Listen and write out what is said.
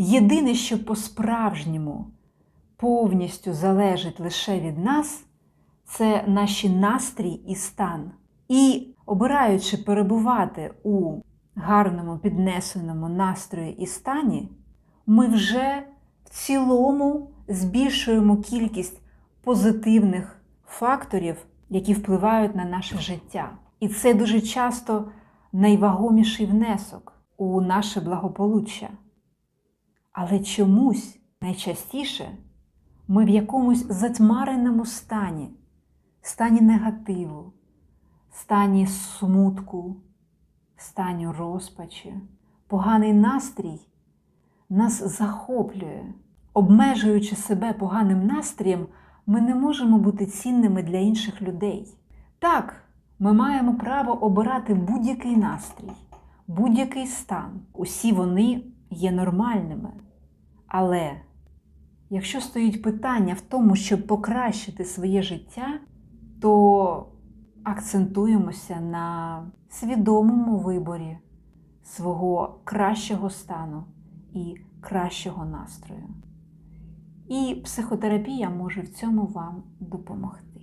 Єдине, що по-справжньому повністю залежить лише від нас, це наші настрій і стан. І обираючи перебувати у гарному піднесеному настрої і стані, ми вже в цілому збільшуємо кількість позитивних факторів, які впливають на наше життя. І це дуже часто найвагоміший внесок у наше благополуччя. Але чомусь найчастіше ми в якомусь затьмареному стані, стані негативу, стані смутку, стані розпачі, поганий настрій нас захоплює. Обмежуючи себе поганим настроєм, ми не можемо бути цінними для інших людей. Так, ми маємо право обирати будь-який настрій, будь-який стан. Усі вони є нормальними. Але якщо стоїть питання в тому, щоб покращити своє життя, то акцентуємося на свідомому виборі свого кращого стану і кращого настрою. І психотерапія може в цьому вам допомогти.